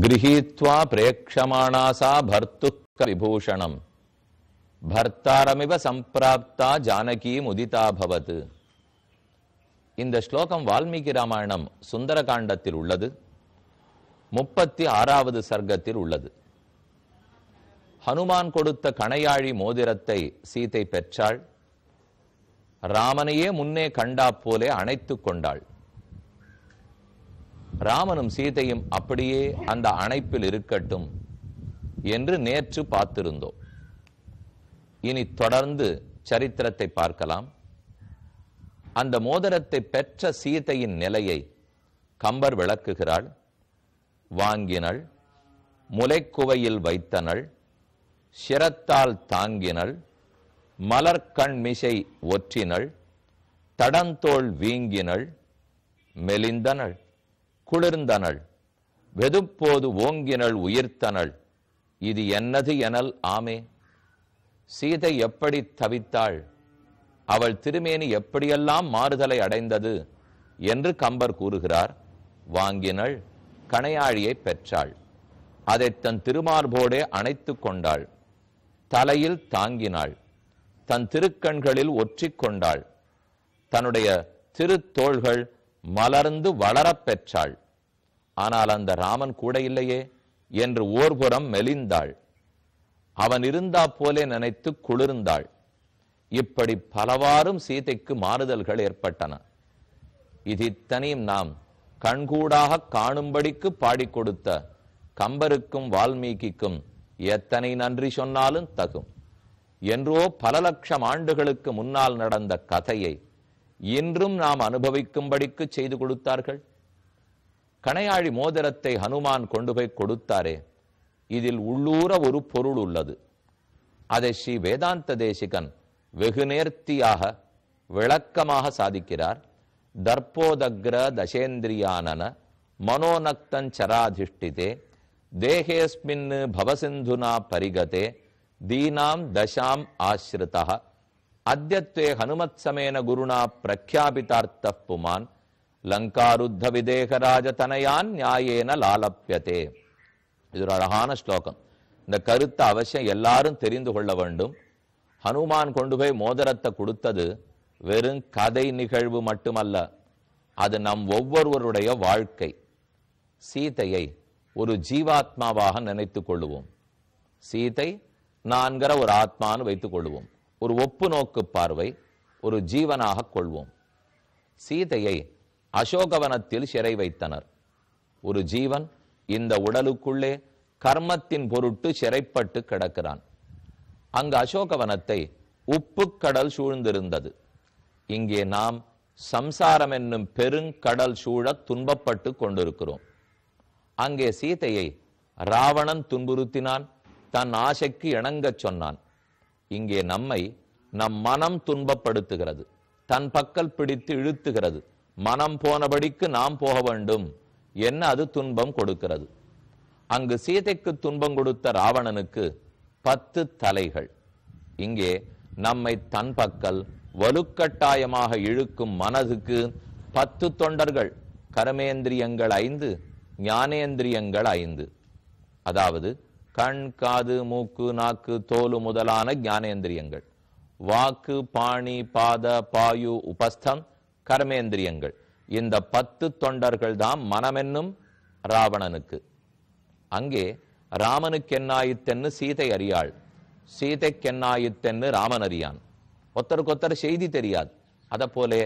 கிரகீத்வா ప్రేక్షమాణా సా భర్తుక్క విభూషణం பர்த்தாரமிவ சம்பிராப்தா ஜானகி முதிதாபவது இந்த ஸ்லோகம் வால்மீகி ராமாயணம் சுந்தரகாண்டத்தில் உள்ளது. முப்பத்தி ஆறாவது சர்க்கத்தில் உள்ளது. ஹனுமான் கொடுத்த கணையாழி மோதிரத்தை சீதை பெற்றாள். ராமனையே முன்னே கண்டாப் போலே அணைத்துக் கொண்டாள். ராமனும் சீதையும் அப்படியே அந்த அணைப்பில் இருக்கட்டும் என்று நேற்று பார்த்திருந்தோம். இனி தொடர்ந்து சரித்திரத்தை பார்க்கலாம். அந்த மோதிரத்தை பெற்ற சீதையின் நிலையை கம்பர் விளக்குகிறாள். வாங்கினள் முலைக்குவையில் வைத்தனள் சிரத்தால் தாங்கினள் மலர்கண் மிசை ஒற்றினள் தடந்தோள் வீங்கினள் மெலிந்தனள். குளிர்ந்தனள். வெதுப்போது ஓங்கினள் உயிர்த்தனள். இது என்னது எனல்? ஆமே. சீதை எப்படி தவித்தாள்? அவள் திருமேனி எப்படியெல்லாம் மாறுதலை அடைந்தது? என்று கம்பர் கூறுகிறார். வாங்கினள் கணையாழியை பெற்றாள். அதை தன் திருமார்போடே அணைத்து கொண்டாள். தலையில் தாங்கினாள். தன் திருக்கண்களில் ஒற்றிக் கொண்டாள். தன்னுடைய திருத்தோள்கள் மலர்ந்து வளரப் பெற்றாள். ஆனால் அந்த ராமன் கூட இல்லையே என்று ஓர்புறம் மெலிந்தாள். அவன் இருந்தா போலே நினைத்து குளிர்ந்தாள். இப்படி பலவாறும் சீதைக்கு மாறுதல்கள் ஏற்பட்டன. இது இத்தனையும் நாம் கண்கூடாக காணும்படிக்கு பாடிக் கொடுத்த கம்பருக்கும் வால்மீகிக்கும் எத்தனை நன்றி சொன்னாலும் தகும். என்றோ பல லட்சம் ஆண்டுகளுக்கு முன்னால் நடந்த கதையை இன்றும் நாம் அனுபவிக்கும்படிக்கு செய்து கொடுத்தார்கள்? கணையாழி மோதிரத்தை ஹனுமான் கொண்டு போய் கொடுத்தாரே. இதில் உள்ளூர ஒரு பொருள் உள்ளது. அதை ஸ்ரீ வேதாந்த தேசிகன் வெகு நேர்த்தியாக விளக்கமாக சாதிக்கிறார். தர்ப்போதக்ர தசேந்திரியானன மனோநக்தஞ்சராதிஷ்டிதே தேகேஸ்மின் பவசிந்துனா பரிகதே தீனாம் தசாம் ஆசிரிதா அத்தியத்வே ஹனுமத் சமேன குருணா பிரக்யாபிதார்த்த புமான். லங்காருத்த விதேகராஜ தனையான் நியாயேன லாலப்பியதே இது ஒரு அழகான ஸ்லோகம். இந்த கருத்தை அவசியம் எல்லாரும் தெரிந்து கொள்ள வேண்டும். ஹனுமான் கொண்டு போய் மோதிரத்தை கொடுத்தது வெறும் கதை நிகழ்வு மட்டுமல்ல அது நம் ஒவ்வொருவருடைய வாழ்க்கை. சீதையை ஒரு ஜீவாத்மாவாக நினைத்துக் கொள்ளுவோம். சீதை நான்கிற ஒரு ஆத்மான்னு வைத்துக் கொள்வோம் ஒரு ஒப்பு நோக்கு பார்வை ஒரு ஜீவனாக கொள்வோம். சீதையை அசோகவனத்தில் சிறை வைத்தனர். ஒரு ஜீவன் இந்த உடலுக்குள்ளே கர்மத்தின் பொருட்டு சிறைப்பட்டு கிடக்கிறான். அங்கு அசோகவனத்தை உப்புக்கடல் சூழ்ந்திருந்தது. இங்கே நாம் சம்சாரம் என்னும் பெருங்கடல் சூழ துன்பப்பட்டு கொண்டிருக்கிறோம். அங்கே சீதையை ராவணன் துன்புறுத்தினான் தன் ஆசைக்கு இணங்கச் சொன்னான். இங்கே நம்மை நம் மனம் துன்பப்படுத்துகிறது தன் பக்கல் பிடித்து இழுத்துகிறது. மனம் போனபடிக்கு நாம் போக வேண்டும். என்ன அது துன்பம் கொடுக்கிறது. அங்கு சீதைக்கு துன்பம் கொடுத்த ராவணனுக்கு பத்து தலைகள். இங்கே நம்மை தன் பக்கல் வலுக்கட்டாயமாக இழுக்கும் மனதுக்கு பத்து தொண்டர்கள். கர்மேந்திரியங்கள் ஐந்து ஞானேந்திரியங்கள் ஐந்து. அதாவது கண் காது மூக்கு நாக்கு தோலு முதலான ஞானேந்திரியங்கள். வாக்கு பாணி பாத பாயு உபஸ்தம் கர்மேந்திரியங்கள். இந்த பத்து தொண்டர்கள் தான் மனமென்னும் ராவணனுக்கு. அங்கே ராமனுக்கு என்னாயித்தென்னு சீதை அறியாள். சீதைக்கென்னாயித்தென்னு ராமன் அறியான். ஒருத்தருக்கொத்தர் செய்தி தெரியாது. அத போலே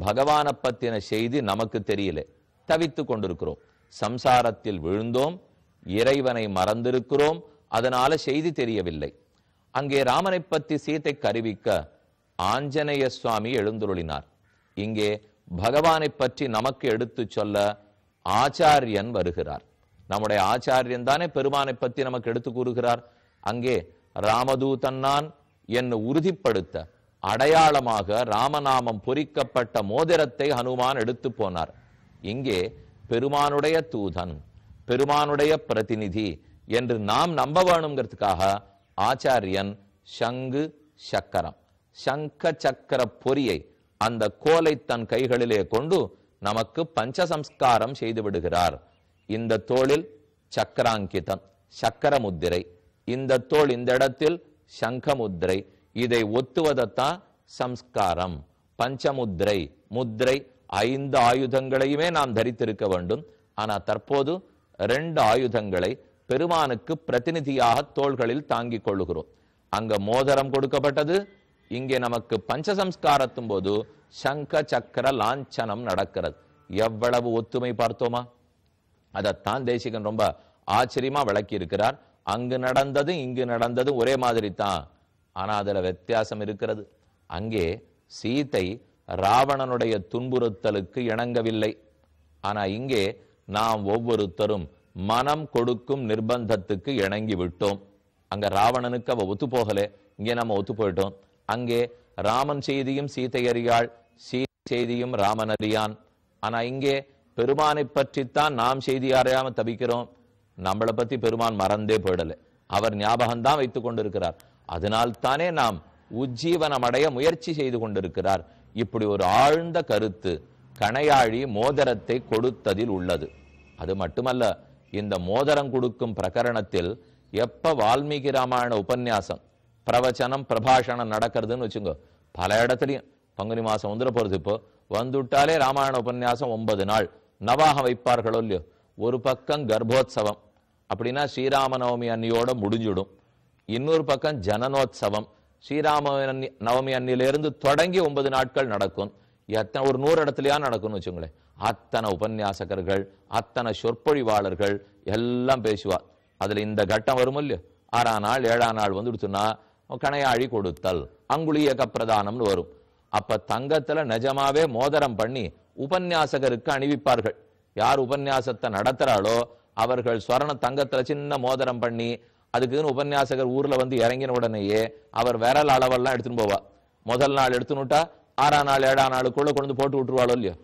பகவானை பத்தின செய்தி நமக்கு தெரியல. தவித்து கொண்டிருக்கிறோம். சம்சாரத்தில் விழுந்தோம். இறைவனை மறந்திருக்கிறோம். அதனால செய்தி தெரியவில்லை. அங்கே ராமனை பற்றி சீதை அறிவிக்க ஆஞ்சநேய சுவாமி எழுந்துருளினார். இங்கே பகவானை பற்றி நமக்கு எடுத்து சொல்ல ஆச்சாரியன் வருகிறார். நம்முடைய ஆச்சாரியன் தானே பெருமானை பற்றி நமக்கு எடுத்து கூறுகிறார். அங்கே ராமதூதன் நான் என்னை உறுதிப்படுத்த அடையாளமாக ராமநாமம் பொறிக்கப்பட்ட மோதிரத்தை ஹனுமான் எடுத்து போனார். இங்கே பெருமானுடைய தூதன் பெருமானுடைய பிரதிநிதி என்று நாம் நம்ப வேணுங்கிறதுக்காக ஆச்சாரியன் சங்கு சக்கரம் சங்க சக்கர பொறியை அந்த கோலை தன் கைகளிலே கொண்டு நமக்கு பஞ்சசம்ஸ்காரம் செய்து விடுகிறார். இந்த தோளில் சக்கராங்கிதம் சக்கர முத்திரை இந்த தோள் இந்த இடத்தில் சங்க முத்திரை இதை ஒத்துவதத்தான் சம்ஸ்காரம். பஞ்சமுத்திரை முத்திரை ஐந்து ஆயுதங்களையுமே நாம் தரித்திருக்க வேண்டும். ஆனால் தற்போது ரெண்டு ஆயுதங்களை பெருமானுக்கு பிரதிநிதியாக தோள்களில் தாங்கிக் கொள்ளுகிறோம். அங்க மோதிரம் கொடுக்கப்பட்டது இங்கே நமக்கு பஞ்சசம்ஸ்காரத்தும் போது சங்க சக்கர லாஞ்சனம் நடக்கிறது. எவ்வளவு ஒத்துமை பார்த்தோமா? அதைத்தான் தேசிகன் ரொம்ப ஆச்சரியமா விளக்கி இருக்கிறார் அங்கு நடந்தது இங்கு நடந்தது ஒரே மாதிரி தான் ஆனா அதுல வித்தியாசம் இருக்கிறது. அங்கே சீதை ராவணனுடைய துன்புறுத்தலுக்கு இணங்கவில்லை. ஆனா இங்கே நாம் ஒவ்வொருத்தரும் மனம் கொடுக்கும் நிர்பந்தத்துக்கு இணங்கி விட்டோம். அங்க ராவணனுக்கு அவ ஒத்து போகல இங்கே நம்ம ஒத்து போயிட்டோம் அங்கே ராமன் செய்தியும் சீதை அறியாள் சீதை செய்தியும் ராமன் அறியான். ஆனா இங்கே பெருமானை பற்றித்தான் நாம் செய்தி அறியாம தவிக்கிறோம். நம்மளை பத்தி பெருமான் மறந்தே போயிடல. அவர் ஞாபகம்தான் வைத்துக் கொண்டிருக்கிறார். அதனால் தானே நாம் உஜ்ஜீவனம் அடைய முயற்சி செய்து கொண்டிருக்கிறார். இப்படி ஒரு ஆழ்ந்த கருத்து கணையாழி மோதிரத்தை கொடுத்ததில் உள்ளது. அது மட்டுமல்ல இந்த மோதிரம் கொடுக்கும் பிரகரணத்தில் எப்ப வால்மீகி ராமாயண உபன்யாசம்? பிரவச்சனம் பிரபாஷணம் நடக்கிறதுன்னு வச்சுங்க பல இடத்துலையும். பங்குனி மாசம் வந்துட போறது இப்போ. வந்துட்டாலே ராமாயண உபன்யாசம் ஒன்பது நாள். நவாகம் வைப்பார்களோ இல்லையோ? ஒரு பக்கம் கர்ப்போத்சவம். அப்படின்னா ஸ்ரீராம நவமி அன்னியோட முடிஞ்சிடும். இன்னொரு பக்கம் ஜனனோத்சவம். ஸ்ரீராம அன்னி- நவமி அன்னிலிருந்து தொடங்கி ஒன்பது நாட்கள் நடக்கும். எத்தனை ஒரு நூறு இடத்துலயா நடக்கும்னு வச்சுங்களேன். அத்தனை உபன்யாசகர்கள் அத்தனை சொற்பொழிவாளர்கள் எல்லாம் பேசுவார். அதுல இந்த கட்டம் வரும் இல்லையோ? ஆறாம் நாள் ஏழாம் நாள் வந்துடுச்சுன்னா கணையாழி கொடுத்தல். அங்குளியக பிரதானம்னு வரும். அப்ப தங்கத்துல நிஜமாவே மோதிரம் பண்ணி உபன்யாசகருக்கு அணிவிப்பார்கள். யார் உபன்யாசத்தை நடத்துறாளோ அவர்கள் ஸ்வரண தங்கத்துல சின்ன மோதிரம் பண்ணி அதுக்குன்னு உபன்யாசகர் ஊர்ல வந்து இறங்கின உடனேயே அவர் விரல் அளவெல்லாம் எடுத்துன்னு போவா. முதல் நாள் எடுத்துனுட்டா ஆறாம் நாள் ஏழாம் நாளுக்குள்ள கொண்டு வந்து போட்டு விட்டுருவாளோ இல்லையோ?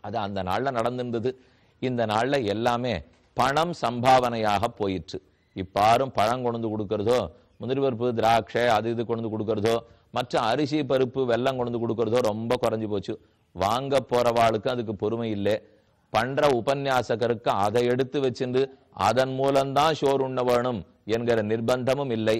அது அந்த நாள்ல நடந்திருந்தது. இந்த நாள்ல எல்லாமே பணம் சம்பாவனையாக போயிற்று. இப்பாரும் பழம் கொண்டு கொடுக்கறதோ முந்திரி பருப்பு திராட்சை அது இது கொண்டு வந்து கொடுக்கறதோ மற்ற அரிசி பருப்பு வெல்லம் கொண்டு வந்து கொடுக்கறதோ ரொம்ப குறைஞ்சி போச்சு. வாங்க போறவாளுக்கு அதுக்கு பொறுமை இல்லை. பண்ற உபன்யாசகருக்கு அதை எடுத்து வச்சிருந்து அதன் மூலம்தான் ஷோர் உண்ண வேணும் என்கிற நிர்பந்தமும் இல்லை.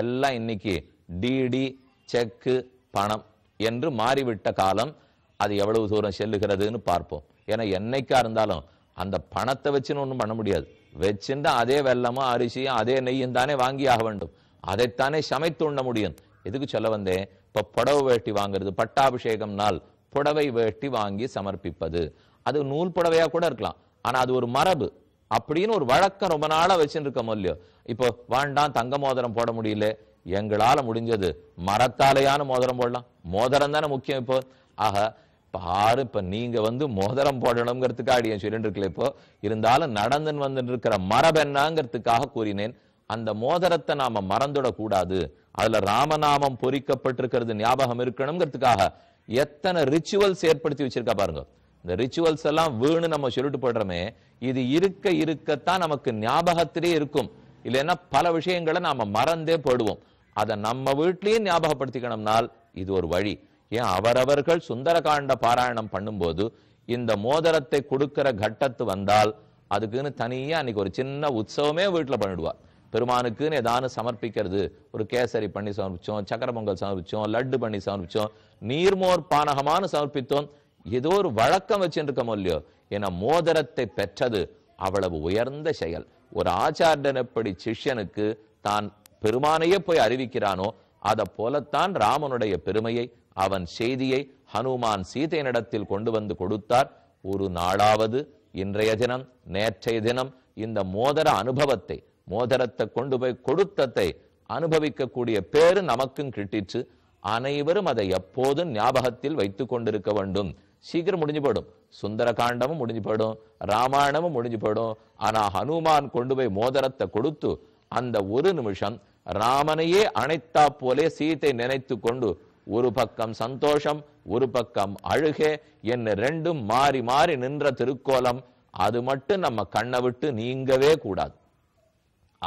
எல்லாம் இன்னைக்கு டிடி செக்கு பணம் என்று மாறிவிட்ட காலம். அது எவ்வளவு தூரம் செல்லுகிறதுன்னு பார்ப்போம். ஏன்னா என்னைக்கா இருந்தாலும் அந்த பணத்தை வச்சுன்னு ஒன்றும் பண்ண முடியாது. வச்சுட்டு அதே வெல்லமும் அரிசியும் அதே நெய்யும் தானே வாங்கி ஆக வேண்டும். அதைத்தானே சமைத்து உண்ண முடியும். எதுக்கு சொல்ல வந்தேன்? இப்ப புடவை வேட்டி வாங்குறது பட்டாபிஷேகம் நாள் புடவை வேட்டி வாங்கி சமர்ப்பிப்பது. அது நூல் புடவையா கூட இருக்கலாம். ஆனா அது ஒரு மரபு. அப்படின்னு ஒரு வழக்கம் ரொம்ப நாளா வச்சுட்டு இருக்கோம் இல்லையோ. இப்போ வேண்டாம் தங்க மோதிரம் போட முடியல. எங்களால முடிஞ்சது மரத்தாலையான மோதிரம் போடலாம். மோதிரம் தானே முக்கியம் இப்போ. ஆக பாரு இப்ப நீங்க வந்து மோதிரம் போடணுங்கிறதுக்காக அடியேன் சொல்லிட்டு இருக்கல இப்போ. இருந்தாலும் நடந்துன்னு வந்துட்டு இருக்கிற மரபென்னாங்கிறதுக்காக கூறினேன். அந்த மோதிரத்தை நாம மறந்துடக்கூடாது அதுல ராமநாமம் பொறிக்கப்பட்டிருக்கிறது ஞாபகம் இருக்கணுங்கிறதுக்காக எத்தனை ரிச்சுவல்ஸ் ஏற்படுத்தி வச்சிருக்கா பாருங்க. இந்த ரிச்சுவல்ஸ் எல்லாம் வீணு நம்ம சொல்லிட்டு போடுறோமே இது இருக்க இருக்கத்தான் நமக்கு ஞாபகத்திலே இருக்கும். இல்லைன்னா பல விஷயங்களை நாம மறந்தே போடுவோம் அதை நம்ம வீட்லயும் ஞாபகப்படுத்திக்கணும்னால் இது ஒரு வழி. ஏன்? அவரவர்கள் சுந்தரகாண்ட பாராயணம் பண்ணும்போது இந்த மோதிரத்தை கொடுக்கிற கட்டத்து வந்தால் அதுக்குன்னு தனியா அன்னைக்கு ஒரு சின்ன உற்சவமே வீட்டில் பண்ணிடுவா பெருமானுக்குன்னு ஏதானு சமர்ப்பிக்கிறது. ஒரு கேசரி பண்ணி சமர்ப்பிச்சோம் சக்கர பொங்கல் சமர்ப்பிச்சோம் லட்டு பண்ணி சமர்ப்பிச்சோம் நீர்மோர் பானகமானு சமர்ப்பித்தோம். ஏதோ ஒரு வழக்கம் வச்சுருக்கோம் இல்லையோ? என மோதிரத்தை பெற்றது அவ்வளவு உயர்ந்த செயல். ஒரு ஆச்சாரியன் எப்படி சிஷ்யனுக்கு தான் பெருமானையே போய் அறிவிக்கிறானோ அதை போலத்தான் ராமனுடைய பெருமையை அவன் செய்தியை ஹனுமான் சீதையனிடத்தில் கொண்டு வந்து கொடுத்தார். ஒரு நாளாவது இன்றைய தினம் நேற்றைய தினம் இந்த மோதிர அனுபவத்தை மோதிரத்தை கொண்டு போய் கொடுத்ததை அனுபவிக்கக்கூடிய பேரு நமக்கும் கிட்டிச்சு அனைவரும் அதை எப்போதும் ஞாபகத்தில் வைத்து கொண்டிருக்க வேண்டும். சீக்கிரம் முடிஞ்சு போயிடும். சுந்தர காண்டமும் முடிஞ்சு போயிடும். ராமாயணமும் முடிஞ்சு போயிடும். ஆனா ஹனுமான் கொண்டு போய் மோதிரத்தை கொடுத்து அந்த ஒரு நிமிஷம் ராமனையே அணைத்தா போலே சீத்தை நினைத்து கொண்டு ஒரு பக்கம் சந்தோஷம் ஒரு பக்கம் அழுகே என்ன ரெண்டும் மாறி மாறி நின்ற திருக்கோலம். அது மட்டும் நம்ம கண்ணை விட்டு நீங்கவே கூடாது.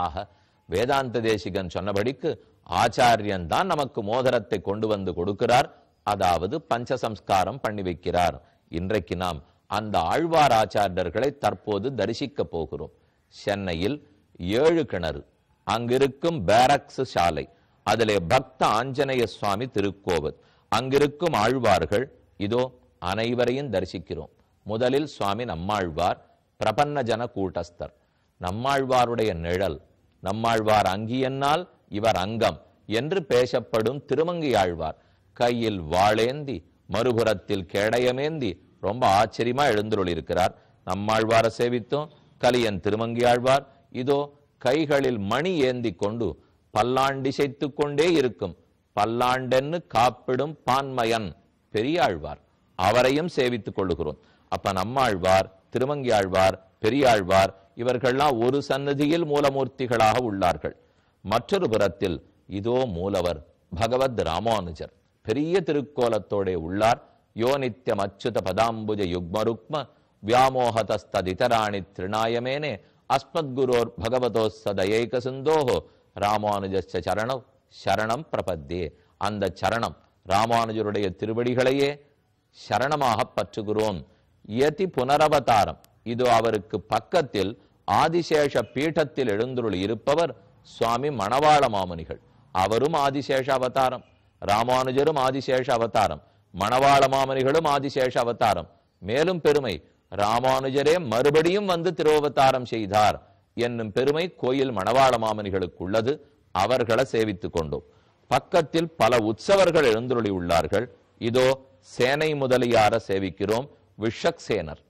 ஆக வேதாந்த தேசிகன் சொன்னபடிக்கு ஆச்சாரியன் தான் நமக்கு மோதிரத்தை கொண்டு வந்து கொடுக்கிறார். அதாவது பஞ்சசம்ஸ்காரம் பண்ணி வைக்கிறார். இன்றைக்கு நாம் அந்த ஆழ்வார் ஆச்சாரியர்களை தற்போது தரிசிக்க போகிறோம். சென்னையில் ஏழு கிணறு அங்கிருக்கும் பேரக்ஸ் சாலை அதிலே பக்த ஆஞ்சநேய சுவாமி திருக்கோவில் அங்கிருக்கும் ஆழ்வார்கள் இதோ அனைவரையும் தரிசிக்கிறோம். முதலில் சுவாமி நம்மாழ்வார் பிரபன்ன ஜன கூட்டஸ்தர். நம்மாழ்வாருடைய நிழல் நம்மாழ்வார் அங்கியன்னால் இவர் அங்கம் என்று பேசப்படும் திருமங்கி ஆழ்வார் கையில் வாளேந்தி மறுபுறத்தில் கேடயமேந்தி ரொம்ப ஆச்சரியமா எழுந்துள்ளிருக்கிறார் நம்மாழ்வார சேவித்தோம். கலியன் திருமங்கி ஆழ்வார் இதோ கைகளில் மணி ஏந்தி கொண்டு பல்லாண்டிசைத்துக் கொண்டே இருக்கும். பல்லாண்டென்னு காப்பிடும் பான்மயன் பெரியாழ்வார் அவரையும் சேவித்துக் கொள்ளுகிறோம். அப்ப நம்மாழ்வார் திருமங்கியாழ்வார் பெரியாழ்வார் இவர்கள்லாம் ஒரு சன்னதியில் மூலமூர்த்திகளாக உள்ளார்கள். மற்றொரு புறத்தில் இதோ மூலவர் பகவத் ராமானுஜர். பெரிய திருக்கோலத்தோடே உள்ளார். யோ நித்யம் அச்சுத பதாம்புஜ யுக்மருக்ம வியாமோகதஸ்ததிதராணி திருநாயமேனே அஸ்மத்குரோர் பகவதோ சதயைக சிந்தோஹோ ராமானுஜஸ்ய சரணம் சரணம் பிரபத்தே. அந்த சரணம் ராமானுஜருடைய திருவடிகளையே சரணமாக பற்றுகிறோம். யதி புனரவதாரம். இது அவருக்கு பக்கத்தில் ஆதிசேஷ பீഠத்தில் எழுந்துருள் இருப்பவர் சுவாமி மணவாள மாமுனிகள் அவரும் ஆதிசேஷ அவதாரம். ராமானுஜரும் ஆதிசேஷ அவதாரம். மணவாள மாமுனிகளும் ஆதிசேஷ அவதாரம். மேலும் பெருமை ராமானுஜரே மறுபடியும் வந்து திருவவதாரம் செய்தார் என்னும் பெருமை கோயில் மணவாள மாமனிகளுக்கு உள்ளது அவர்களை சேவித்துக் கொண்டோம். பக்கத்தில் பல உற்சவர்கள் எழுந்துருளி உள்ளார்கள் இதோ சேனை முதலியார சேவிக்கிறோம் விஷக்சேனர்.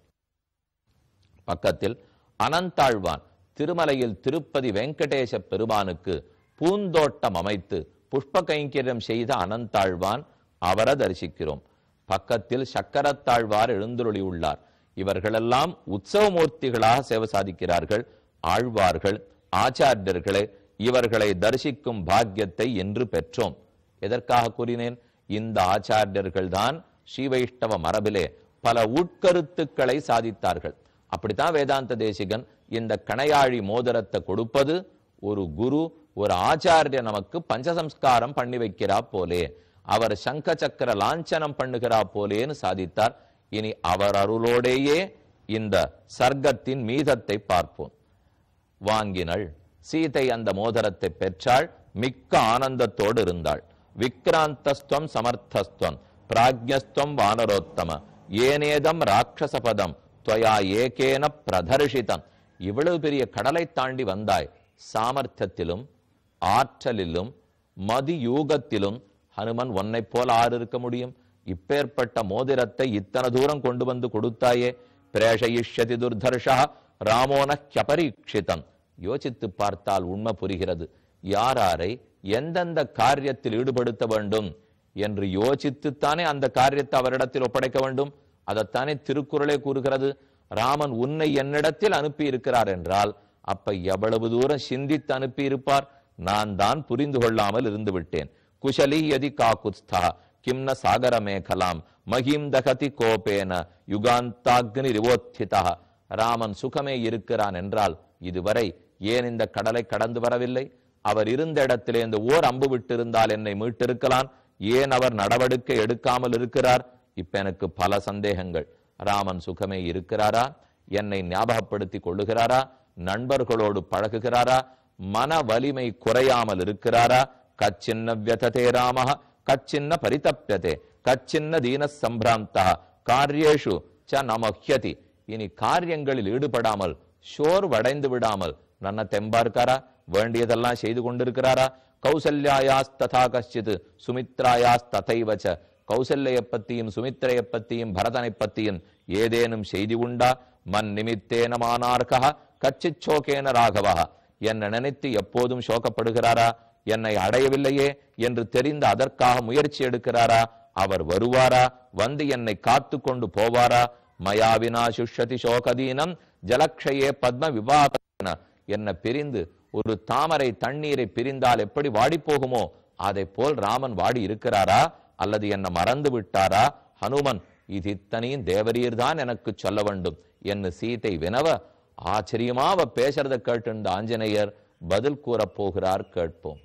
பக்கத்தில் அனந்தாழ்வான் திருமலையில் திருப்பதி வெங்கடேச பெருமானுக்கு பூந்தோட்டம் அமைத்து புஷ்ப கைங்கரியம் செய்த அனந்தாழ்வான் அவரை தரிசிக்கிறோம். பக்கத்தில் சக்கரத்தாழ்வார் எழுந்துருளி உள்ளார் இவர்களெல்லாம் உற்சவமூர்த்திகளாக சேவை சாதிக்கிறார்கள். ஆழ்வார்கள் ஆச்சாரியர்களே இவர்களை தரிசிக்கும் பாக்கியத்தை என்று பெற்றோம். எதற்காக கூறினேன்? இந்த ஆச்சாரியர்கள்தான் ஸ்ரீவைஷ்ணவ ஸ்ரீ வைஷ்ணவ மரபிலே பல உட்கருத்துக்களை சாதித்தார்கள். அப்படித்தான் வேதாந்த தேசிகன் இந்த கணையாழி மோதிரத்தை கொடுப்பது ஒரு குரு ஒரு ஆச்சாரிய நமக்கு பஞ்சசம்ஸ்காரம் பண்ணி வைக்கிறா போலே. அவர் சங்க சக்கர லாஞ்சனம் பண்ணுகிறா போலேன்னு சாதித்தார். இனி அவர் அருளோடேயே இந்த சர்க்கத்தின் மீதத்தை பார்ப்போம். வாங்கினள். சீதை அந்த மோதிரத்தை பெற்றாள். மிக்க ஆனந்தத்தோடு இருந்தாள். விக்ராந்தஸ்துவம் சமர்த்தஸ்துவம் பிராஜ்யஸ்துவம் வானரோத்தம. ஏனேதம் ராட்சசபதம் துவயா ஏகேன பிரதர்ஷிதம். இவ்வளவு பெரிய கடலை தாண்டி வந்தாய். சாமர்த்தியத்திலும் ஆற்றலிலும் மதியூகத்திலும் ஹனுமன் உன்னை போல ஆறு இருக்க முடியும். இப்பேற்பட்ட மோதிரத்தை இத்தனை தூரம் கொண்டு வந்து கொடுத்தாயே. பிரேஷயிஷ்யதி துர்தர்ஷா ராமோன கபரீட்சிதம் யோசித்து பார்த்தால் உண்மை புரிகிறது. யாராரை எந்தெந்த காரியத்தில் ஈடுபடுத்த வேண்டும்? என்று யோசித்துத்தானே அந்த காரியத்தை அவரிடத்தில் ஒப்படைக்க வேண்டும்? அதைத்தானே திருக்குறளே கூறுகிறது. ராமன் உன்னை என்னிடத்தில் அனுப்பி இருக்கிறார் என்றால் அப்ப எவ்வளவு தூரம் சிந்தித்து அனுப்பி இருப்பார் நான் தான் புரிந்து கொள்ளாமல் இருந்து விட்டேன். குஷலி யதி காகுஸ்தா கிம்ன சாகரமேகலாம் மகிம் தகதி கோபேன யுகாந்தாக்னி ரிவோத்திதா. ராமன் சுகமே இருக்கிறான் என்றால் இதுவரை ஏன் இந்த கடலை கடந்து வரவில்லை? அவர் இருந்த இடத்திலே இந்த ஓர் அம்பு விட்டிருந்தால் என்னை மீட்டிருக்கலாம். ஏன் அவர் நடவடிக்கை எடுக்காமல் இருக்கிறார்? இப்ப எனக்கு பல சந்தேகங்கள். ராமன் சுகமே இருக்கிறாரா? என்னை ஞாபகப்படுத்தி கொள்ளுகிறாரா? நண்பர்களோடு பழகுகிறாரா? மன வலிமை குறையாமல் இருக்கிறாரா? கச்சின்ன வியததே ராம கச்சின்ன பரிதப்பியதே கச்சின்ன தீன சம்பிராந்தா காரியேஷு ச நமஹ்யதி. இனி காரியங்களில் ஈடுபடாமல் சோர்வடைந்து விடாமல் நன்ன தெம்பா இருக்காரா? வேண்டியதெல்லாம் செய்து கொண்டிருக்கிறாரா? கௌசல்யாயாஸ் ததா கஷ்டித் சுமித்ராயாஸ் ததைவச்ச கௌசல்யை பற்றியும் சுமித்திரையை பற்றியும் பரதனை பற்றியும் ஏதேனும் செய்தி உண்டா? மன் நிமித்தேன மானார்கா கச்சித் ராகவா என்னை நினைத்து எப்போதும் சோகப்படுகிறாரா? என்னை அடையவில்லையே என்று தெரிந்து அதற்காக முயற்சி எடுக்கிறாரா? அவர் வருவாரா? வந்து என்னை காத்து கொண்டு போவாரா? மயாவினா சுஷதி சோகதீனம் ஜலக்ஷயே பத்ம விவாதன என்ன பிரிந்து ஒரு தாமரை தண்ணீரை பிரிந்தால் எப்படி வாடி போகுமோ அதை போல் ராமன் வாடி இருக்கிறாரா அல்லது என்ன மறந்து விட்டாரா? ஹனுமன் இது இத்தனையும் தேவரீர் தான் எனக்கு சொல்ல வேண்டும். என்று சீதை வினவ ஆச்சரியமாவ பேசுறதை பேசுறத கேட்டு ஆஞ்சநேயர் பதில் கூறப் போகிறார் கேட்போம்.